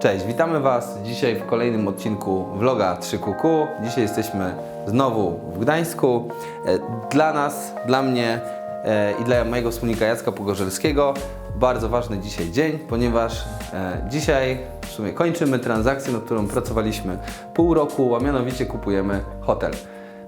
Cześć, witamy Was dzisiaj w kolejnym odcinku vloga 3QQ. Dzisiaj jesteśmy znowu w Gdańsku. E, Dla nas, dla mnie e, i dla mojego wspólnika Jacka Pogorzelskiego bardzo ważny dzisiaj dzień, ponieważ e, dzisiaj w sumie kończymy transakcję, nad którą pracowaliśmy pół roku, a mianowicie kupujemy hotel.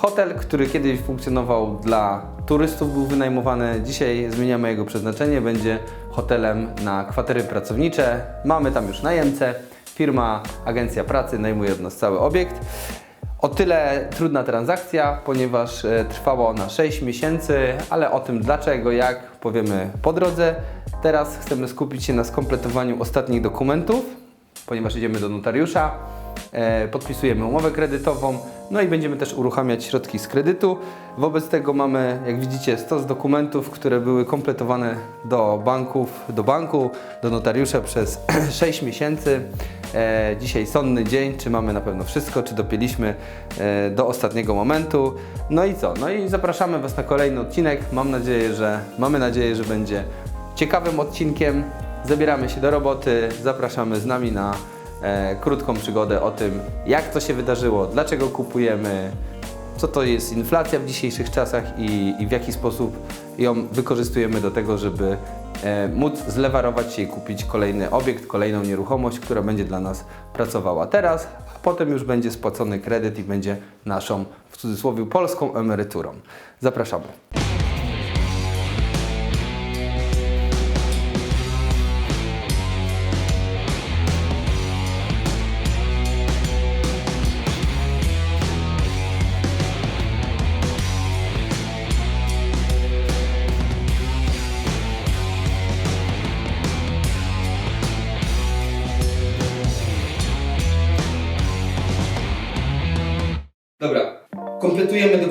Hotel, który kiedyś funkcjonował dla turystów, był wynajmowany. Dzisiaj zmieniamy jego przeznaczenie. Będzie hotelem na kwatery pracownicze. Mamy tam już najemcę. Firma, agencja pracy najmuje od nas cały obiekt. O tyle trudna transakcja, ponieważ e, trwała ona 6 miesięcy, ale o tym dlaczego, jak powiemy po drodze. Teraz chcemy skupić się na skompletowaniu ostatnich dokumentów, ponieważ idziemy do notariusza. E, podpisujemy umowę kredytową, no i będziemy też uruchamiać środki z kredytu. Wobec tego mamy, jak widzicie, stos dokumentów, które były kompletowane do banków, do banku, do notariusza przez 6 miesięcy. E, dzisiaj sądny dzień, czy mamy na pewno wszystko, czy dopięliśmy e, do ostatniego momentu. No i co? No i zapraszamy Was na kolejny odcinek. Mam nadzieję, że mamy nadzieję, że będzie ciekawym odcinkiem. Zabieramy się do roboty, zapraszamy z nami na e, krótką przygodę o tym, jak to się wydarzyło, dlaczego kupujemy, co to jest inflacja w dzisiejszych czasach i, i w jaki sposób ją wykorzystujemy do tego, żeby e, móc zlewarować się i kupić kolejny obiekt, kolejną nieruchomość, która będzie dla nas pracowała teraz, a potem już będzie spłacony kredyt i będzie naszą, w cudzysłowie, polską emeryturą. Zapraszamy.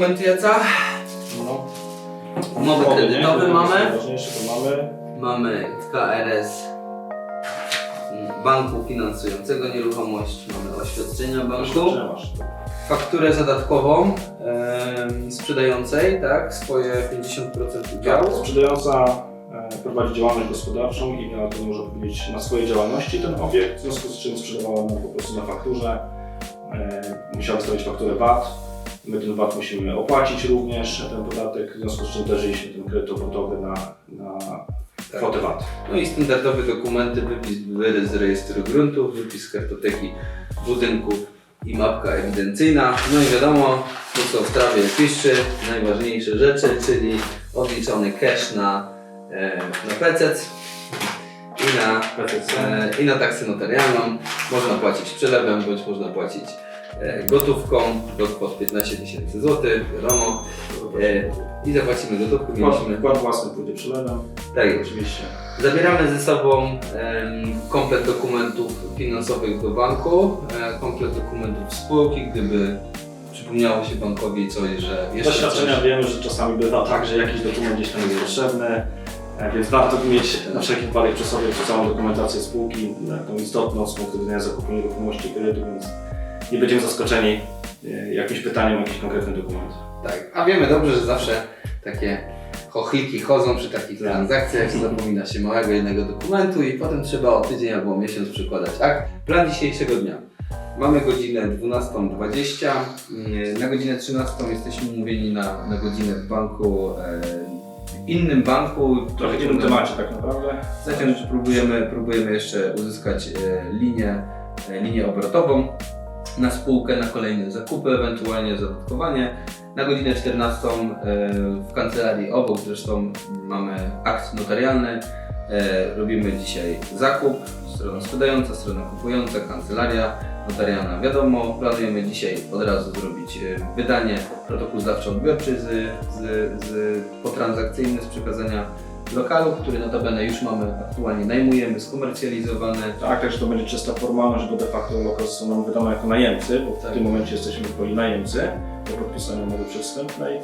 Dokumenty Jaca. No. Umowy kredytowe mamy. Najważniejsze to mamy. Mamy KRS banku finansującego nieruchomość, mamy oświadczenia banku, masz. fakturę zadatkową em, sprzedającej, tak, swoje 50% udziału. Tak, sprzedająca e, prowadzi działalność gospodarczą i miała to można powiedzieć na swojej działalności ten obiekt, w związku z czym sprzedawała mu po prostu na fakturze. E, musiała wystawić fakturę VAT. My ten VAT musimy opłacić również, ten podatek, w związku z czym zdarzyliśmy ten kredyt obrotowy na, na kwotę VAT. No i standardowe dokumenty, wypis z rejestru gruntów, wypis kartoteki budynków i mapka ewidencyjna. No i wiadomo, to co w trawie piszczy, najważniejsze rzeczy, czyli odliczony cash na, e, na PCC i na E, i na taksę notarialną. Można płacić przelewem, bądź można płacić gotówką do kwot 15 tysięcy złotych, wiadomo. E, I zapłacimy gotówką. Wkład, Mieliśmy, wkład własny pójdzie przelewem, tak oczywiście. Zabieramy ze sobą komplet dokumentów finansowych do banku, e, komplet dokumentów spółki, gdyby przypomniało się bankowi coś, że jeszcze doświadczenia coś, wiemy, że czasami bywa tak, że jakiś dokument gdzieś tam jest potrzebny, e, więc warto mieć na wszelki wypadek przy sobie całą dokumentację spółki, e, tą istotną z punktu widzenia zakupu nieruchomości kredytu, więc nie będziemy zaskoczeni e, jakimś pytaniem o jakiś konkretny dokument. Tak, a wiemy dobrze, że zawsze takie chochliki chodzą przy takich Tak. transakcjach, zapomina się małego jednego dokumentu i potem trzeba o tydzień albo miesiąc przykładać akt. Plan dzisiejszego dnia. Mamy godzinę 12.20. Mm, Na godzinę 13 jesteśmy umówieni na, na godzinę w banku, e, w innym banku. Trochę innym temacie tak naprawdę. Zatem próbujemy, próbujemy jeszcze uzyskać e, linię, e, linię obrotową na spółkę, na kolejne zakupy, ewentualnie zadatkowanie. Na godzinę 14 e, w kancelarii obok zresztą mamy akt notarialny. E, Robimy dzisiaj zakup, strona sprzedająca, strona kupująca, kancelaria notarialna. Wiadomo, planujemy dzisiaj od razu zrobić e, wydanie protokół zdawczo-odbiorczy z, z, z potransakcyjny z przekazania lokalu, który notabene już mamy aktualnie najmujemy, skomercjalizowany. Tak, także to będzie czysta formalność, bo de facto lokal został nam wydany jako najemcy, bo w Tak. tym momencie jesteśmy w roli najemcy po podpisaniu umowy przedwstępnej,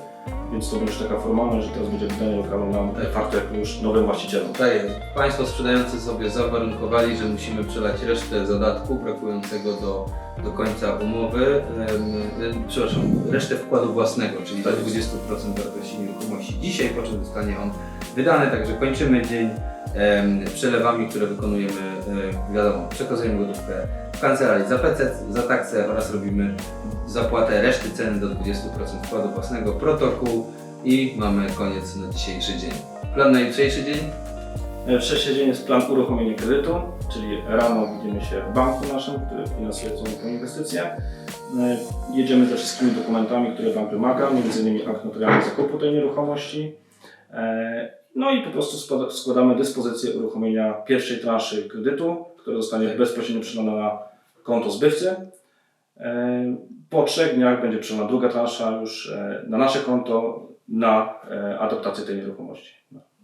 więc to będzie już taka formalność, że teraz będzie wydanie lokalu nam de facto jako już nowym właścicielom. Tutaj Państwo sprzedający sobie zawarunkowali, że musimy przelać resztę zadatku brakującego do, do końca umowy, em, przepraszam, resztę wkładu własnego, czyli do 20% wartości nieruchomości dzisiaj, po czym zostanie on wydany, także kończymy dzień przelewami, które wykonujemy, e, wiadomo, przekazujemy gotówkę w kancelarii za PC, za taksę oraz robimy zapłatę reszty ceny do 20% wkładu własnego, protokół i mamy koniec na dzisiejszy dzień. Plan na jutrzejszy dzień? E, trzeci dzień jest plan uruchomienia kredytu, czyli rano widzimy się w banku naszym, który finansuje tą inwestycję. E, Jedziemy ze wszystkimi dokumentami, które bank wymaga, m.in. akt notarialny zakupu tej nieruchomości. No i po prostu składa- składamy dyspozycję uruchomienia pierwszej transzy kredytu, która zostanie Tak. bezpośrednio przelana na konto zbywcy. E, Po trzech dniach będzie przelana druga transza już e, na nasze konto na e, adaptację tej nieruchomości.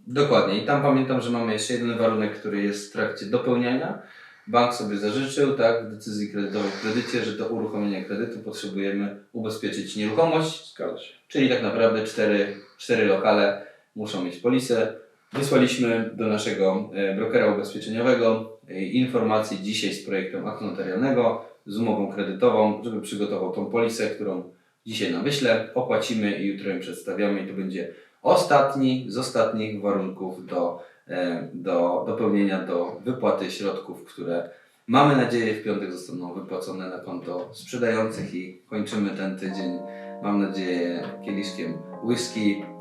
Dokładnie. I tam pamiętam, że mamy jeszcze jeden warunek, który jest w trakcie dopełniania. Bank sobie zażyczył, tak, w decyzji kredytowej w kredycie, że do uruchomienia kredytu potrzebujemy ubezpieczyć nieruchomość, Zgadza się. czyli tak naprawdę cztery, cztery lokale muszą mieć polisę. Wysłaliśmy do naszego e, brokera ubezpieczeniowego e, informację dzisiaj z projektem aktu notarialnego, z umową kredytową, żeby przygotował tą polisę, którą dzisiaj nam wyślę, opłacimy i jutro ją przedstawiamy i to będzie ostatni z ostatnich warunków do, e, do dopełnienia, do wypłaty środków, które mamy nadzieję w piątek zostaną wypłacone na konto sprzedających i kończymy ten tydzień, mam nadzieję, kieliszkiem whisky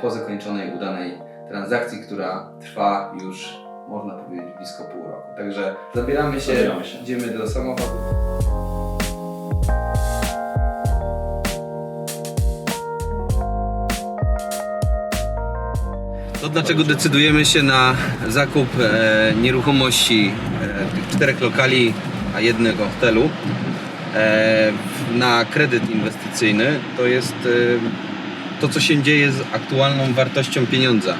po zakończonej, udanej transakcji, która trwa już, można powiedzieć, blisko pół roku. Także zabieramy się, Zabieramy się. idziemy do samochodu. To dlaczego decydujemy się na zakup e, nieruchomości e, czterech lokali, a jednego hotelu e, na kredyt inwestycyjny, to jest e, to, co się dzieje z aktualną wartością pieniądza.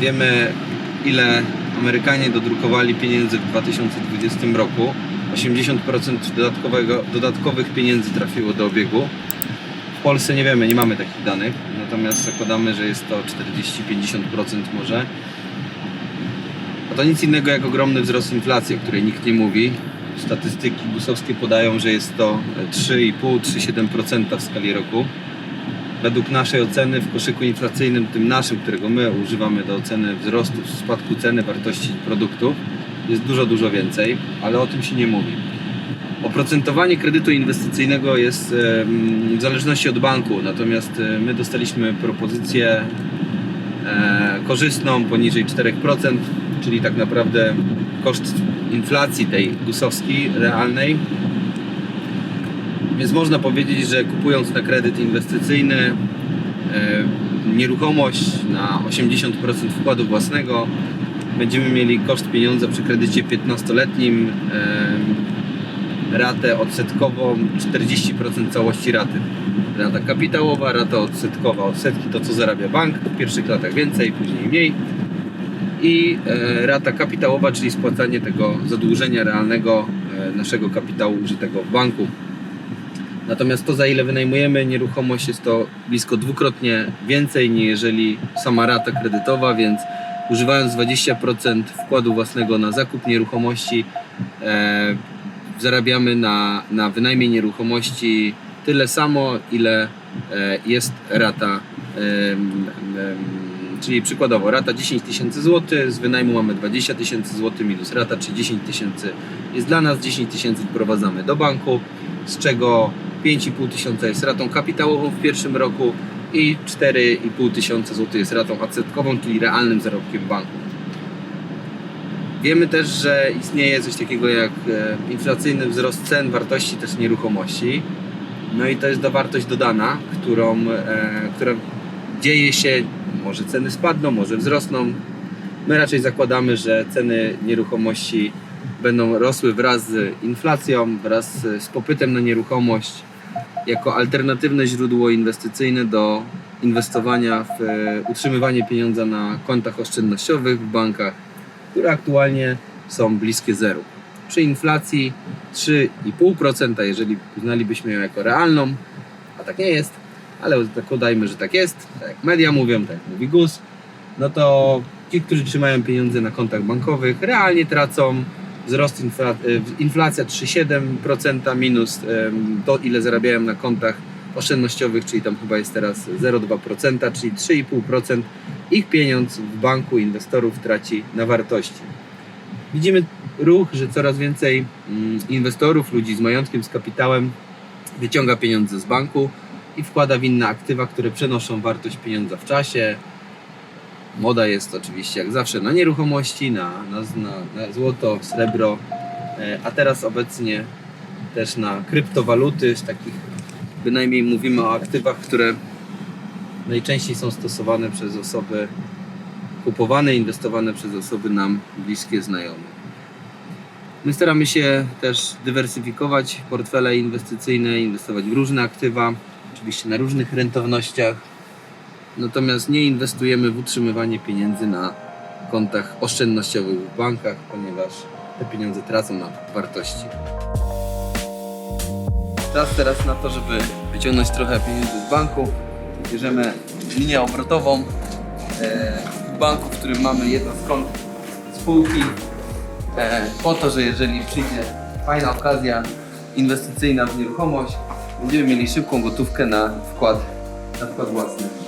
Wiemy, ile Amerykanie dodrukowali pieniędzy w 2020 roku. 80% dodatkowego, dodatkowych pieniędzy trafiło do obiegu. W Polsce nie wiemy, nie mamy takich danych, natomiast zakładamy, że jest to 40-50% może. A to nic innego jak ogromny wzrost inflacji, o której nikt nie mówi. Statystyki busowskie podają, że jest to 3,5-3,7% w skali roku. Według naszej oceny w koszyku inflacyjnym, tym naszym, którego my używamy do oceny wzrostu, spadku ceny wartości produktów, jest dużo, dużo więcej, ale o tym się nie mówi. Oprocentowanie kredytu inwestycyjnego jest w zależności od banku, natomiast e, my dostaliśmy propozycję e, korzystną poniżej 4%, czyli tak naprawdę koszt inflacji tej gusowskiej, realnej. Więc można powiedzieć, że kupując na kredyt inwestycyjny e, nieruchomość na 80% wkładu własnego, będziemy mieli koszt pieniądza przy kredycie 15-letnim, e, ratę odsetkową 40% całości raty. Rata kapitałowa, rata odsetkowa, odsetki to co zarabia bank, w pierwszych latach więcej, później mniej. I e, rata kapitałowa, czyli spłacanie tego zadłużenia realnego naszego kapitału użytego w banku. Natomiast to za ile wynajmujemy nieruchomość jest to blisko dwukrotnie więcej niż jeżeli sama rata kredytowa, więc używając 20% wkładu własnego na zakup nieruchomości e, zarabiamy na, na wynajmie nieruchomości tyle samo, ile e, jest rata. em, em, czyli przykładowo rata 10 tysięcy złotych, z wynajmu mamy 20 tysięcy złotych minus rata, czyli 10 tysięcy jest dla nas, 10 tysięcy wprowadzamy do banku, z czego 5,5 tysiąca jest ratą kapitałową w pierwszym roku i 4,5 tysiąca złotych jest ratą odsetkową, czyli realnym zarobkiem banku. Wiemy też, że istnieje coś takiego jak e, inflacyjny wzrost cen wartości też nieruchomości. No i to jest wartość dodana, którą, e, która dzieje się, może ceny spadną, może wzrosną. My raczej zakładamy, że ceny nieruchomości będą rosły wraz z inflacją, wraz z popytem na nieruchomość jako alternatywne źródło inwestycyjne do inwestowania w e, utrzymywanie pieniądza na kontach oszczędnościowych w bankach, które aktualnie są bliskie zeru. Przy inflacji 3,5%, jeżeli uznalibyśmy ją jako realną, a tak nie jest, ale zakładajmy, że tak jest, tak jak media mówią, tak jak mówi GUS, no to ci, którzy trzymają pieniądze na kontach bankowych, realnie tracą wzrost infla, y, inflacja 3,7% minus to, ile zarabiają na kontach oszczędnościowych, czyli tam chyba jest teraz 0,2%, czyli 3,5% ich pieniądz w banku inwestorów traci na wartości. Widzimy ruch, że coraz więcej mm, inwestorów, ludzi z majątkiem, z kapitałem wyciąga pieniądze z banku i wkłada w inne aktywa, które przenoszą wartość pieniądza w czasie. Moda jest oczywiście jak zawsze na nieruchomości, na, na, na, na złoto, srebro, e, a teraz obecnie też na kryptowaluty, z takich bynajmniej mówimy o aktywach, które najczęściej są stosowane przez osoby kupowane, inwestowane przez osoby nam bliskie, znajome. My staramy się też dywersyfikować portfele inwestycyjne, inwestować w różne aktywa, oczywiście na różnych rentownościach. Natomiast nie inwestujemy w utrzymywanie pieniędzy na kontach oszczędnościowych w bankach, ponieważ te pieniądze tracą na wartości. Czas teraz na to, żeby wyciągnąć trochę pieniędzy z banku. Bierzemy linię obrotową e, w banku, w którym mamy jedno z kont spółki e, po to, że jeżeli przyjdzie fajna okazja inwestycyjna w nieruchomość, będziemy mieli szybką gotówkę na wkład, na wkład własny.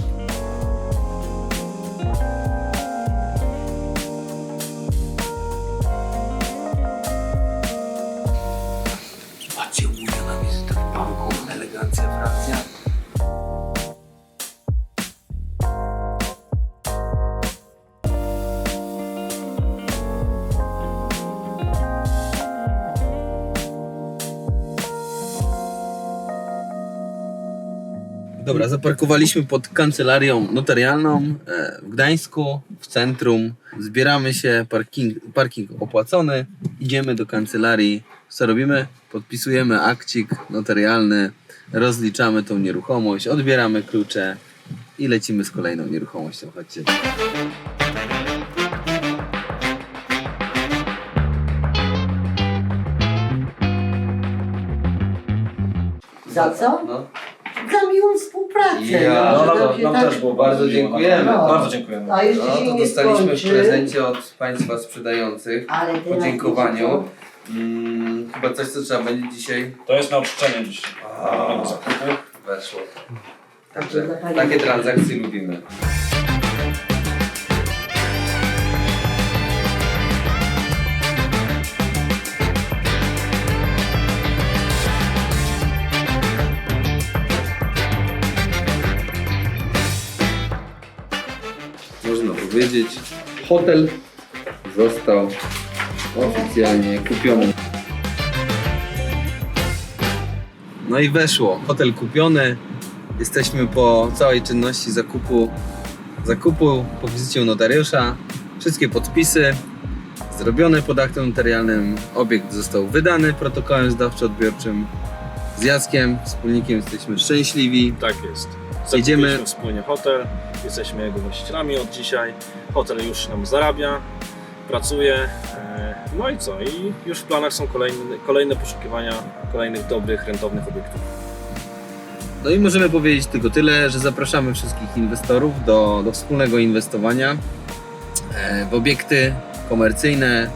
Dobra, zaparkowaliśmy pod kancelarią notarialną e, w Gdańsku, w centrum. Zbieramy się, parking, parking opłacony, idziemy do kancelarii. Co robimy? Podpisujemy akcik notarialny, rozliczamy tą nieruchomość, odbieramy klucze i lecimy z kolejną nieruchomością. Chodźcie. Za co? No. Za miłą współpracę. Ja, że no, nam się nam tak- też było Bardzo dziękujemy. No. Bardzo dziękujemy. A jeszcze No, to dostaliśmy w prezencie od Państwa sprzedających. Ale W teraz podziękowaniu. wiecie Mm, chyba coś, co trzeba będzie dzisiaj To jest na odczczenie dzisiaj. Weszło. Także takie transakcje lubimy. Powiedzieć, hotel został oficjalnie kupiony. No i weszło. Hotel kupiony. Jesteśmy po całej czynności zakupu, zakupu po wizycie u notariusza. Wszystkie podpisy zrobione pod aktem notarialnym. Obiekt został wydany protokołem zdawczo-odbiorczym. Z Jackiem, wspólnikiem, jesteśmy szczęśliwi. Tak jest. Jedziemy- wspólnie hotel, jesteśmy jego właścicielami od dzisiaj. Hotel już nam zarabia, pracuje. e, No i co? I już w planach są kolejne, kolejne poszukiwania kolejnych dobrych, rentownych obiektów. No i możemy powiedzieć tylko tyle, że zapraszamy wszystkich inwestorów do, do wspólnego inwestowania e, w obiekty komercyjne,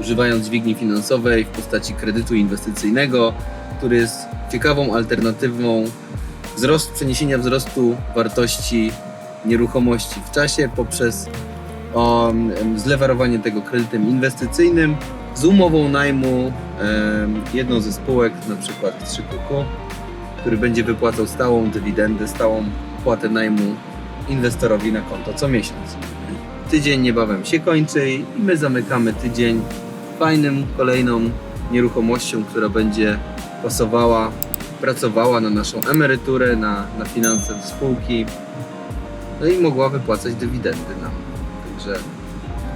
używając dźwigni finansowej w postaci kredytu inwestycyjnego, który jest ciekawą alternatywą wzrost, przeniesienia wzrostu wartości nieruchomości w czasie poprzez em, zlewarowanie tego kredytem inwestycyjnym z umową najmu em, jedną ze spółek, na przykład 3QQ, który będzie wypłacał stałą dywidendę, stałą płatę najmu inwestorowi na konto co miesiąc. Tydzień niebawem się kończy i my zamykamy tydzień fajnym kolejną nieruchomością, która będzie pasowała, pracowała na naszą emeryturę, na, na finanse spółki, no i mogła wypłacać dywidendy nam. Także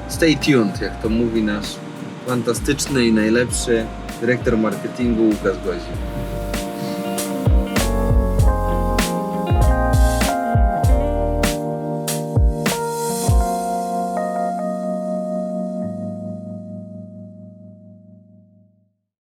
stay tuned, jak to mówi nasz fantastyczny i najlepszy dyrektor marketingu Łukasz Gozik.